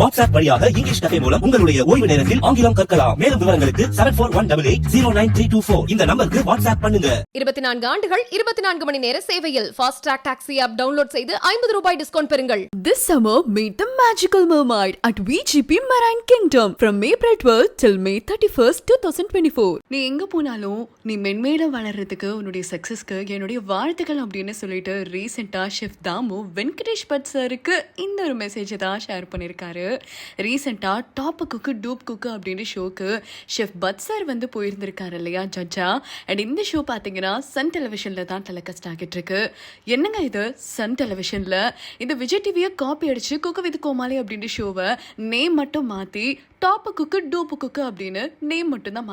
WhatsApp வழியாக English cafe மூலம் உங்களுடைய ஓய்வு நேரத்தில் ஆங்கிலம் கற்கலாம். மேலும் விவரங்களுக்கு seven four one double eight zero nine three two four இந்த நம்பருக்கு வாட்ஸ்அப் பண்ணுங்க. இருபத்தி நான்கு ஆண்டுகள் இருபத்தி நான்கு மணி நேர சேவையில் fast track taxi app download செய்து ஐம்பது ரூபாய் டிஸ்கவுண்ட் பெறுங்கள். This summer, meet the magical mermaid at VGP Marine Kingdom from April 12th till May 31st, 2024. நீ எங்க போனாலும் நீ மென்மேல வளர்றதுக்கு உன்னுடைய சக்சஸ்க்கு என்னுடைய வாழ்த்துக்கள் அப்படின்னு சொல்லிட்டு ரீசெண்டா ஷெஃப் தாமு வெங்கடேஷ் பட் சாருக்கு இந்த ஒரு மெசேஜை தான் ஷேர் பண்ணியிருக்காரு ரீசெண்டாக டாப் குக்கு டூப் குக்கு அப்படின்ற ஷோக்கு ஷெஃப் பட் சார் வந்து போயிருந்திருக்காரு இல்லையா ஜட்ஜா? அண்ட் இந்த ஷோ பார்த்தீங்கன்னா சன் டெலிவிஷனில் தான் டெலிகாஸ்ட் ஆகிட்டு இருக்கு. என்னங்க இது? சன் டெலிவிஷனில் இந்த விஜய் டிவியை காப்பி அடிச்சு குக்கு வித் கோமாளி அப்படின்ற ஷோவை நேம் மட்டும் மாற்றி டாப்பு குக்கு டூப்பு குக்கு அப்படின்னு நேம் மட்டும் தான்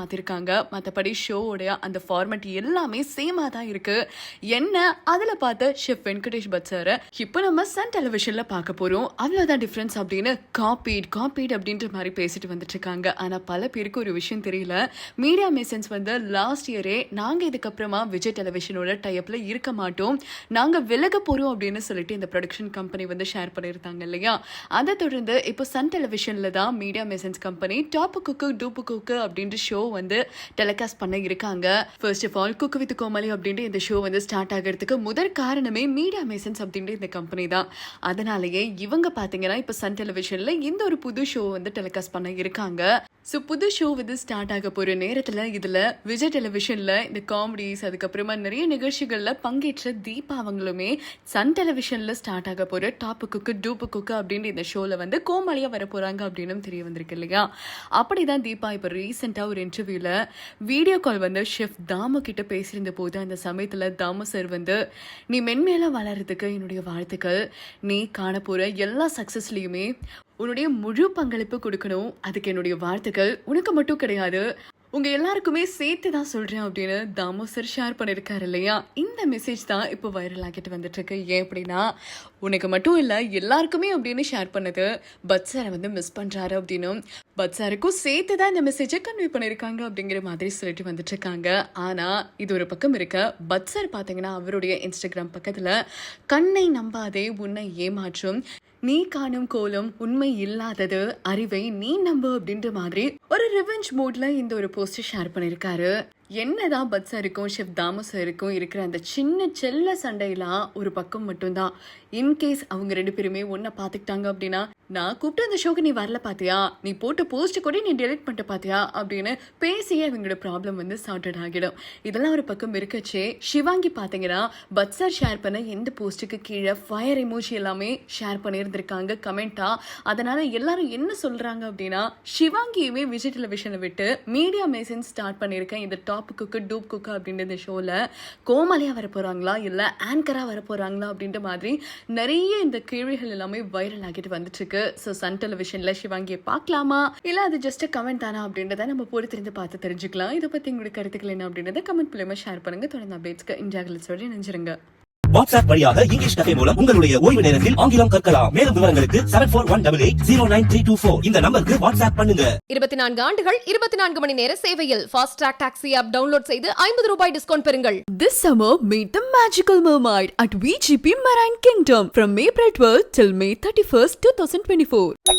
மற்றபடி ஷோவோடைய அந்த ஃபார்மேட் எல்லாமே சேமாக தான் இருக்கு. என்ன? அதில் பார்த்த ஷெஃப் வெங்கடேஷ் பட் சாரை இப்போ நம்ம சன் டெலிவிஷனில் பார்க்க போகிறோம் அவ்வளோதான் டிஃப்ரென்ஸ் அப்படின்னு காப்பீட் காப்பீட் அப்படின்ற மாதிரி பேசிட்டு வந்துட்டு இருக்காங்க ஆனால் பல பேருக்கு ஒரு விஷயம் தெரியல. மீடியா மெசன்ஸ் வந்து லாஸ்ட் இயரே நாங்கள் இதுக்கப்புறமா விஜய் டெலிவிஷனோட டைப்பில் இருக்க மாட்டோம். நாங்கள் விலக போகிறோம் அப்படின்னு சொல்லிட்டு இந்த ப்ரொடக்ஷன் கம்பெனி வந்து ஷேர் பண்ணியிருந்தாங்க இல்லையா? அதை தொடர்ந்து இப்போ சன் டெலிவிஷனில் தான் Media Masons company top cook dupe cook அப்படின்ற ஷோ வந்து டெலிகாஸ்ட் பண்ண இருக்காங்க. First of all cook with Comali அப்படின்ற இந்த ஷோ வந்து ஸ்டார்ட் ஆகிறதுக்கு முதற் காரணமே மீடியா மெசன்ஸ் அப்படின்ற இந்த கம்பெனி தான். அதனாலேயே இவங்க பார்த்தீங்கன்னா இப்போ சன் டெலிவிஷனில் இந்த ஒரு புது ஷோ வந்து டெலிகாஸ்ட் பண்ண இருக்காங்க. ஸோ புது ஷோ வந்து ஸ்டார்ட் ஆக போகிற நேரத்தில் இதில் விஜய் டெலிவிஷனில் இந்த காமெடிஸ் அதுக்கப்புறமா நிறைய நிகழ்ச்சிகளில் பங்கேற்ற தீபா அவங்களுமே சன் டெலிவிஷனில் ஸ்டார்ட் ஆக போகிற டாப்பு குக்கு டூப்பு குக்கு அப்படின்ற இந்த ஷோவில் வந்து கோமாளியாக வர போகிறாங்க அப்படின்னு தெரிய வந்திருக்கு இல்லையா? அப்படி தான் தீபா இப்போ ரீசெண்டாக ஒரு இன்டர்வியூவில் வீடியோ கால் வந்து ஷெஃப் தாமு கிட்ட பேசியிருந்த போது அந்த சமயத்தில் தாமு சார் வந்து நீ மென்மேலாக வளர்கிறதுக்கு என்னுடைய வாழ்த்துக்கள். நீ காண போகிற எல்லா சக்ஸஸ்லேயுமே உன்னுடைய முழு பங்களிப்பு கொடுக்கணும். அதுக்கு என்னுடைய வாழ்த்துக்கள். உனக்கு மட்டும் கிடையாது. உங்க எல்லாருக்குமே சேர்த்து தான் சொல்றேன் அப்படின்னு தாமு சார் ஷேர் பண்ணியிருக்காரு இல்லையா? இந்த மெசேஜ் தான் இப்போ வைரல் ஆகிட்டு வந்துட்டு இருக்கு ஏன் அப்படின்னா உனக்கு மட்டும் இல்லை எல்லாருக்குமே அப்படின்னு ஷேர் பண்ணது பட் சாரை வந்து மிஸ் பண்றாரு அப்படின்னும் பட் சாருக்கும் சேர்த்து தான் இந்த மெசேஜை கன்வே பண்ணியிருக்காங்க அப்படிங்கிற மாதிரி சொல்லிட்டு வந்துட்டு இருக்காங்க ஆனா இது ஒரு பக்கம் இருக்க பட் சார் பார்த்தீங்கன்னா அவருடைய இன்ஸ்டாகிராம் பக்கத்துல கண்ணை நம்பாதே உன்னை ஏமாற்றும். நீ காணும் கோலம் உண்மை இல்லாதது அறிவை நீ நம்பு அப்படின்ற மாதிரி ஒரு ரிவெஞ்ச் மூட்ல இந்த ஒரு போஸ்ட் ஷேர் பண்ணிருக்காரு. என்னதான் பட் சாருக்கும் ஷெஃப் தாமு சாருக்கும் இருக்கிற அந்த சின்ன செல்ல சண்டையெல்லாம் ஒரு பக்கம் மட்டும்தான். இன்கேஸ் அவங்க ரெண்டு பேருமே ஒன்றை பார்த்துக்கிட்டாங்க அப்படின்னா நான் கூப்பிட்டு அந்த ஷோக்கு நீ வரல பாத்தியா? நீ போட்ட போஸ்ட் கூட நீ டெலிட் பண்ணிட்டு பாத்தியா? அப்படின்னு பேசியே அவங்களோட ப்ராப்ளம் வந்து சார்ட்டட் ஆகிடும். இதெல்லாம் ஒரு பக்கம் இருக்கச்சே. சிவாங்கி பார்த்தீங்கன்னா பட் சார் ஷேர் பண்ண எந்த போஸ்ட்டுக்கு கீழே ஃபயர் எமோஜி எல்லாமே ஷேர் பண்ணியிருந்திருக்காங்க கமெண்டா அதனால எல்லாரும் என்ன சொல்றாங்க அப்படின்னா சிவாங்கியுமே விஜய் டெலிவிஷனை விட்டு மீடியா மேசன் ஸ்டார்ட் பண்ணியிருக்கேன். இந்த டாப் குக்கு டூப் குக்கு அப்படின்ற இந்த ஷோவில் கோமாளியா வர போறாங்களா? இல்லை ஆங்கரா வர போறாங்களா? அப்படின்ற மாதிரி நிறைய இந்த கேள்விகள் எல்லாமே வைரல் ஆகிட்டு வந்துட்டு இருக்கு. ஸோ சன் டெலிவிஷனில் சிவாங்கியை பார்க்கலாமா? இல்லை அது ஜஸ்ட் கமெண்ட் தானா அப்படின்றத நம்ம பொறுத்திருந்து பார்த்து தெரிஞ்சுக்கலாம். இதை பற்றி உங்களுடைய கருத்துக்கள் என்ன அப்படின்றத கமெண்ட் மூலயமா ஷேர் பண்ணுங்க. தொடர்ந்து அப்டேட்ஸ்க்கு இந்தியாவில் சொல்லி நினைச்சிருங்க வாட்ஸ்அப் வழியாக இங்கிலீஷ் கஃபே மூலம் உங்களுடைய ஓய்வு நேரத்தில் ஆங்கிலம் கற்கலாம். மேலும் விவரங்களுக்கு seven four one double eight zero nine three two four இந்த நம்பருக்கு வாட்ஸ்அப் பண்ணுங்க. இருபத்தி நான்கு ஆண்டுகள் இருபத்தி நான்கு மணி நேர சேவையில் fast track taxi app download செய்து ஐம்பது ரூபாய் டிஸ்கவுண்ட் பெறுங்கள். This summer, meet the magical mermaid at VGP Marine Kingdom from April 12th till May 31st, 2024.